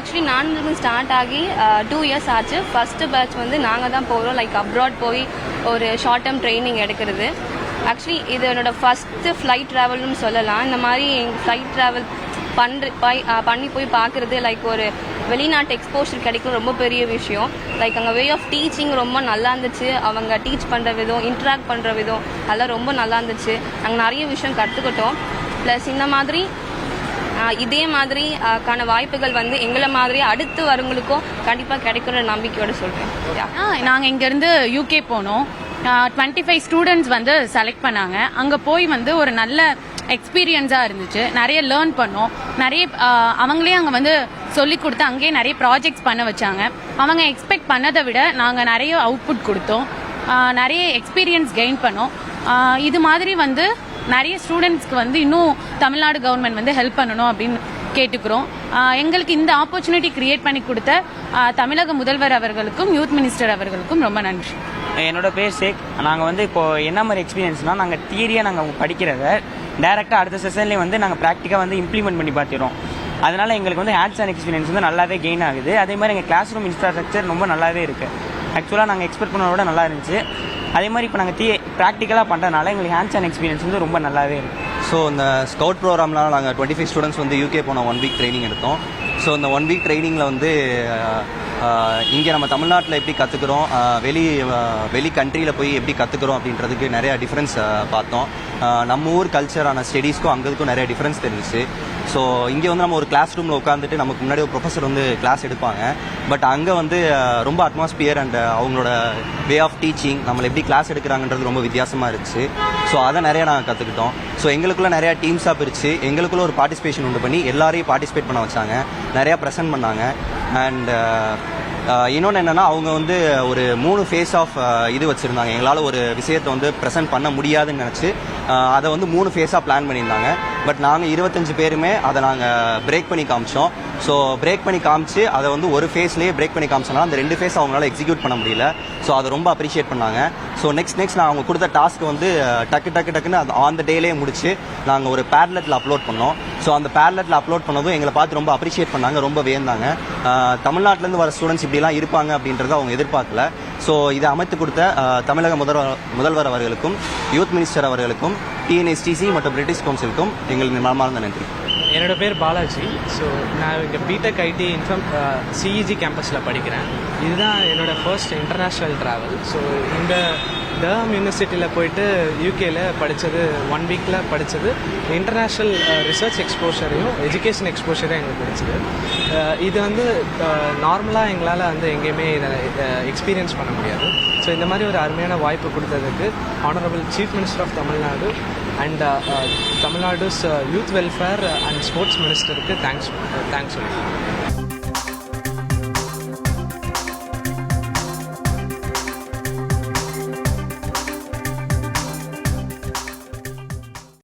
Actually நான் start ஆகி two years ஆச்சு. ஃபஸ்ட்டு பேட்ச் வந்து நாங்கள் தான் போகிறோம் லைக் அப்ராட் போய் ஒரு ஷார்ட் டேர்ம் ட்ரைனிங் எடுக்கிறது. ஆக்சுவலி இது என்னோட ஃபஸ்ட்டு ஃப்ளைட் ட்ராவல்னு சொல்லலாம். இந்த மாதிரி ஃப்ளைட் ட்ராவல் பண்ணுற போய் பண்ணி போய் பார்க்குறது லைக் ஒரு வெளிநாட்டு எக்ஸ்போஷர் கிடைக்கும் ரொம்ப பெரிய விஷயம். லைக் அங்கே வே ஆஃப் டீச்சிங் ரொம்ப நல்லா இருந்துச்சு. அவங்க டீச் பண்ணுற விதம் இன்ட்ராக்ட் பண்ணுற விதம் அதெல்லாம் ரொம்ப நல்லா இருந்துச்சு. நாங்கள் நிறைய விஷயம் கற்றுக்கிட்டோம் ப்ளஸ் இந்த மாதிரி இதே மாதிரி கான வாய்ப்புகள் வந்து எங்களை மாதிரி அடுத்து வரவங்களுக்கும் கண்டிப்பாக கிடைக்கிற நம்பிக்கையோட சொல்கிறேன் நாங்கள் இங்கேருந்து யூகே போனோம். டுவெண்ட்டி ஃபைவ் ஸ்டூடெண்ட்ஸ் வந்து செலக்ட் பண்ணாங்க. அங்கே போய் வந்து ஒரு நல்ல எக்ஸ்பீரியன்ஸாக இருந்துச்சு. நிறைய லேர்ன் பண்ணோம். நிறைய அவங்களே அங்கே வந்து சொல்லி கொடுத்து அங்கேயே நிறைய ப்ராஜெக்ட்ஸ் பண்ண வச்சாங்க. அவங்க எக்ஸ்பெக்ட் பண்ணதை விட நாங்கள் நிறைய அவுட்புட் கொடுத்தோம். நிறைய எக்ஸ்பீரியன்ஸ் கெயின் பண்ணோம். இது மாதிரி வந்து நிறைய ஸ்டூடெண்ட்ஸ்க்கு வந்து இன்னும் தமிழ்நாடு கவர்மெண்ட் வந்து ஹெல்ப் பண்ணணும் அப்படின்னு கேட்டுக்கிறோம். எங்களுக்கு இந்த ஆப்பர்ச்சுனிட்டி கிரியேட் பண்ணி கொடுத்த தமிழக முதல்வர் அவர்களுக்கும் யூத் மினிஸ்டர் அவர்களுக்கும் ரொம்ப நன்றி. என்னோட பேர் ஷேக். நாங்கள் வந்து இப்போ என்ன மாதிரி எக்ஸ்பீரியன்ஸ்னால் நாங்கள் தியரியாக நாங்கள் படிக்கிறத டேரெக்டாக அடுத்த செஷன்லேயே வந்து நாங்கள் ப்ராக்டிக்காக வந்து இம்ப்ளிமெண்ட் பண்ணி பார்த்துறோம் அதனால் எங்களுக்கு வந்து ஹேண்ட்ஸ் ஆன் எக்ஸ்பீரியன்ஸ் வந்து நல்லாவே கெயின் ஆகுது. அதே மாதிரி எங்கள் கிளாஸ் ரூம் இன்ஃப்ராஸ்ட்ரக்சர் ரொம்ப நல்லாவே இருக்குது ஆக்சுவலாக நாங்கள் எக்ஸ்பெக்ட் பண்ணத நல்லா இருந்துச்சு. அதே மாதிரி இப்போ நாங்கள் தீ ப்ராக்டிக்கலாக பண்ணுறதுனால எங்களுக்கு ஹேண்ட்ஸ் ஆன் எக்ஸ்பீரியன்ஸ் வந்து ரொம்ப நல்லாவே இருக்குது ஸோ இந்த ஸ்கவுட் ப்ரோக்ராம்லாம் நாங்கள் டுவெண்ட்டி ஃபைவ் ஸ்டூடெண்ட்ஸ் வந்து யூகே போன ஒன் வீக் ட்ரைனிங் எடுத்தோம். ஸோ இந்த ஒன் வீக் ட்ரைனிங்கில் வந்து இங்கே நம்ம தமிழ்நாட்டில் எப்படி கற்றுக்குறோம் வெளி வெளி கண்ட்ரியில் போய் எப்படி கற்றுக்குறோம் அப்படின்றதுக்கு நிறையா டிஃப்ரென்ஸ் பார்த்தோம். நம்ம ஊர் கல்ச்சரான ஸ்டடீஸ்க்கும் அங்கதுக்கும் நிறைய டிஃப்ரென்ஸ் தெரிஞ்சிச்சு. ஸோ இங்கே வந்து நம்ம ஒரு கிளாஸ் ரூமில் உட்காந்துட்டு நமக்கு முன்னாடி ஒரு ப்ரொஃபஸர் வந்து கிளாஸ் எடுப்பாங்க. பட் அங்கே வந்து ரொம்ப அட்மாஸ்பியர் அண்ட் அவங்களோட வே ஆஃப் டீச்சிங் நம்மளை எப்படி கிளாஸ் எடுக்கிறாங்கன்றது ரொம்ப வித்தியாசமாக இருந்துச்சு. ஸோ அதை நிறையா நாங்கள் கற்றுக்கிட்டோம் ஸோ எங்களுக்குள்ள நிறையா டீம்ஸாக பிரித்து எங்களுக்குள்ள ஒரு பார்ட்டிசிபேஷன் உண்டு பண்ணி எல்லாரையும் பார்ட்டிசிபேட் பண்ண வச்சாங்க. நிறையா ப்ரெசென்ட் பண்ணாங்க. அண்ட் uh, uh, இன்னொன்று என்னென்னா அவங்க வந்து ஒரு மூணு ஃபேஸ் ஆஃப் uh, இது வச்சுருந்தாங்க. எங்களால் ஒரு விஷயத்தை வந்து ப்ரெசென்ட் பண்ண முடியாதுன்னு நினச்சி அதை வந்து மூணு ஃபேஸாக பிளான் பண்ணியிருந்தாங்க. பட் நாங்கள் இருபத்தஞ்சு பேருமே அதை நாங்கள் பிரேக் பண்ணி காமிச்சோம். ஸோ பிரேக் பண்ணி காமிச்சு அதை வந்து ஒரு ஃபேஸ்லேயே பிரேக் பண்ணி காமிச்சனால அந்த ரெண்டு ஃபேஸ் அவங்களால எக்ஸிக்யூட் பண்ண முடியல. ஸோ அதை ரொம்ப அப்ரிஷியேட் பண்ணாங்க. ஸோ நெக்ஸ்ட் நெக்ஸ்ட் நான் அவங்க கொடுத்த டாஸ்க் வந்து டக்கு டக்கு டக்குன்னு அது ஆன் த டேலே முடிச்சு நாங்கள் ஒரு பேர்லெட்டில் அப்லோட் பண்ணோம். ஸோ அந்த பேர்லெட்டில் அப்லோட் பண்ணதும் எங்களை பார்த்து ரொம்ப அப்ரிஷியேட் பண்ணாங்க ரொம்ப வேந்தாங்க தமிழ்நாட்டிலேருந்து வர ஸ்டூடெண்ட்ஸ் இப்படிலாம் இருப்பாங்க அப்படின்றத அவங்க எதிர்பார்க்கல. ஸோ இதை அமைத்து கொடுத்த தமிழக முதல்வர் முதல்வர் அவர்களுக்கும் யூத் மினிஸ்டர் அவர்களுக்கும் டிஎன்எஸ்டிசி மற்றும் பிரிட்டிஷ் கவுன்சிலுக்கும் எங்களுக்கு மனமார்ந்த நன்றி. என்னோட பேர் பாலாஜி. ஸோ நான் இங்கே B Tech IT inform CEG கேம்பஸில் படிக்கிறேன். இதுதான் என்னோட ஃபர்ஸ்ட் இன்டர்நேஷ்னல் ட்ராவல் ஸோ இந்த டர்ம் யூனிவர்சிட்டியில் போயிட்டு யூகேல படித்தது ஒன் வீக்கில் படித்தது இன்டர்நேஷ்னல் ரிசர்ச் எக்ஸ்போஷரையும் எஜுகேஷன் எக்ஸ்போஷரையும் எங்களுக்கு கிடைச்சிது. Uh, இது வந்து uh, நார்மலாக எங்களால் வந்து எங்கேயுமே இதை எக்ஸ்பீரியன்ஸ் uh, பண்ண முடியாது. ஸோ இந்த மாதிரி ஒரு அருமையான வாய்ப்பு கொடுத்ததுக்கு honourable chief minister of Tamil Nadu and Tamil Nadu's youth welfare and sports மினிஸ்டருக்கு thanks thanks சொல்லுங்கள்